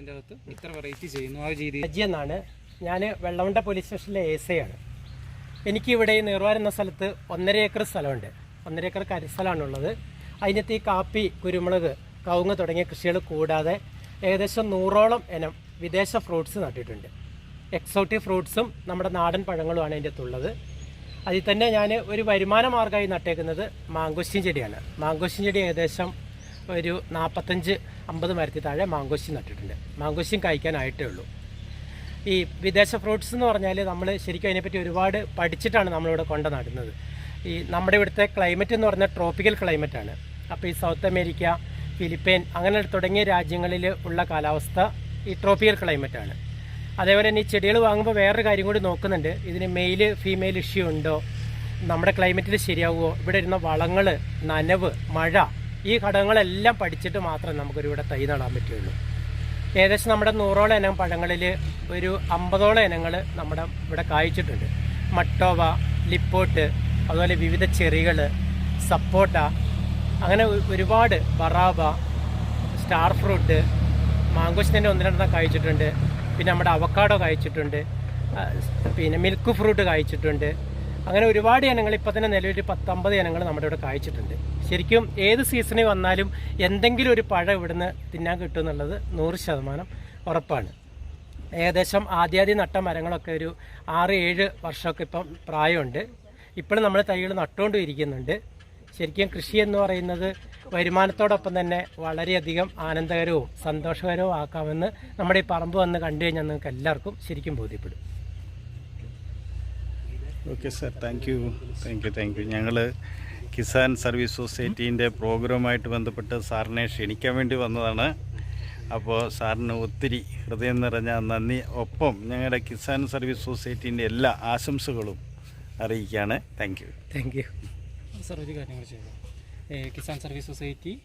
ഇതിന്റെ അകത്ത് ഇത്ര വെറൈറ്റി ചെയ്യുന്നു ആ രീതി. അജി എന്നാണ്. ഞാൻ വെള്ളമുണ്ട പോലീസ് സ്റ്റേഷനിലെ എസ് ഐ ആണ്. എനിക്കിവിടെ ഈ നീർവാർ എന്ന സ്ഥലത്ത് ഒന്നര ഏക്കർ സ്ഥലമുണ്ട്. ഒന്നര ഏക്കർ കരിസ്ഥലമാണുള്ളത്. അതിനകത്ത് ഈ കാപ്പി കുരുമുളക് കവുങ്ങ് തുടങ്ങിയ കൃഷികൾ കൂടാതെ ഏകദേശം നൂറോളം ഇനം വിദേശ ഫ്രൂട്ട്സ് നട്ടിട്ടുണ്ട്. എക്സോട്ടിക് ഫ്രൂട്ട്സും നമ്മുടെ നാടൻ പഴങ്ങളുമാണ് അതിന്റെ അകത്തുള്ളത്. അതിൽ തന്നെ ഞാൻ ഒരു വരുമാന മാർഗമായി നട്ടേക്കുന്നത് മാങ്കോസ്റ്റീൻ ചെടിയാണ്. മാങ്കോസ്റ്റീൻ ചെടി ഏകദേശം ഒരു നാൽപ്പത്തഞ്ച് അമ്പത് മരത്തിൽ താഴെ മാങ്കോശി നട്ടിട്ടുണ്ട്. മാങ്കോശിയും കഴിക്കാനായിട്ടേ ഉള്ളൂ. ഈ വിദേശ ഫ്രൂട്ട്സ് എന്ന് പറഞ്ഞാൽ നമ്മൾ ശരിക്കും അതിനെപ്പറ്റി ഒരുപാട് പഠിച്ചിട്ടാണ് നമ്മളിവിടെ കൊണ്ട് നടുന്നത്. ഈ നമ്മുടെ ഇവിടുത്തെ ക്ലൈമറ്റ് എന്ന് പറഞ്ഞാൽ ട്രോപ്പിക്കൽ ക്ലൈമറ്റ് ആണ്. അപ്പോൾ ഈ സൗത്ത് അമേരിക്ക ഫിലിപ്പൈൻ അങ്ങനെ തുടങ്ങിയ രാജ്യങ്ങളിൽ ഉള്ള കാലാവസ്ഥ ഈ ട്രോപ്പിക്കൽ ക്ലൈമറ്റ് ആണ്. അതേപോലെ തന്നെ ഈ ചെടികൾ വാങ്ങുമ്പോൾ വേറൊരു കാര്യം കൂടി നോക്കുന്നുണ്ട്. ഇതിന് മെയിൽ ഫീമെയിൽ ഇഷ്യൂ ഉണ്ടോ? നമ്മുടെ ക്ലൈമറ്റിൽ ശരിയാവുമോ? ഇവിടെ ഇരുന്ന വളങ്ങൾ നനവ് മഴ ഈ ഘടകങ്ങളെല്ലാം പഠിച്ചിട്ട് മാത്രമേ നമുക്കൊരുവിടെ തൈ നടാൻ പറ്റുള്ളൂ. ഏകദേശം നമ്മുടെ നൂറോളം ഇനം പഴങ്ങളിൽ ഒരു അമ്പതോളം ഇനങ്ങൾ നമ്മുടെ ഇവിടെ കായ്ച്ചിട്ടുണ്ട്. മട്ടോവ ലിപ്പോട്ട് അതുപോലെ വിവിധ ചെറികൾ സപ്പോട്ട അങ്ങനെ ഒരുപാട് ബറാബ സ്റ്റാർ ഫ്രൂട്ട് മാങ്കോസ്റ്റിന്റെ ഒന്ന് രണ്ടെണ്ണം കായ്ച്ചിട്ടുണ്ട്. പിന്നെ നമ്മുടെ അവക്കാഡോ കായ്ച്ചിട്ടുണ്ട്. പിന്നെ മിൽക്ക് ഫ്രൂട്ട് കായ്ച്ചിട്ടുണ്ട്. അങ്ങനെ ഒരുപാട് ഇനങ്ങൾ ഇപ്പോൾ തന്നെ നിലവിൽ പത്തൊമ്പത് ഇനങ്ങൾ നമ്മുടെ ഇവിടെ കായ്ച്ചിട്ടുണ്ട്. ശരിക്കും ഏത് സീസണിൽ വന്നാലും എന്തെങ്കിലും ഒരു പഴം ഇവിടുന്ന് തിന്നാൻ കിട്ടും എന്നുള്ളത് നൂറ് ശതമാനം ഉറപ്പാണ്. ഏകദേശം ആദ്യാദ്യം നട്ട മരങ്ങളൊക്കെ ഒരു ആറ് ഏഴ് വർഷമൊക്കെ ഇപ്പം പ്രായമുണ്ട്. ഇപ്പോഴും നമ്മൾ തൈകൾ നട്ടുകൊണ്ടും ഇരിക്കുന്നുണ്ട് ശരിക്കും കൃഷി എന്ന് പറയുന്നത് വരുമാനത്തോടൊപ്പം തന്നെ വളരെയധികം ആനന്ദകരവും സന്തോഷകരവും ആക്കാമെന്ന് നമ്മുടെ ഈ പറമ്പ് വന്ന് കണ്ടു കഴിഞ്ഞാൽ നിങ്ങൾക്ക് എല്ലാവർക്കും ശരിക്കും ബോധ്യപ്പെടും. Okay sir thank you thank you thank you ഞങ്ങൾ കിസാൻ സർവീസ് സൊസൈറ്റീന്റെ പ്രോഗ്രാമായിട്ട് ബന്ധപ്പെട്ട് സാറിനെ ക്ഷണിക്കാൻ വേണ്ടി വന്നതാണ്. അപ്പോൾ സാറിന് ഒത്തിരി ഹൃദയം നിറഞ്ഞ നന്ദി. ഒപ്പം ഞങ്ങളുടെ കിസാൻ സർവീസ് സൊസൈറ്റീന്റെ എല്ലാ ആശംസകളും അറിയിക്കുകയാണ്. Thank you thank you sir ഒരു കാര്യം ചെയ്യുക കിസാൻ സർവീസ് സൊസൈറ്റി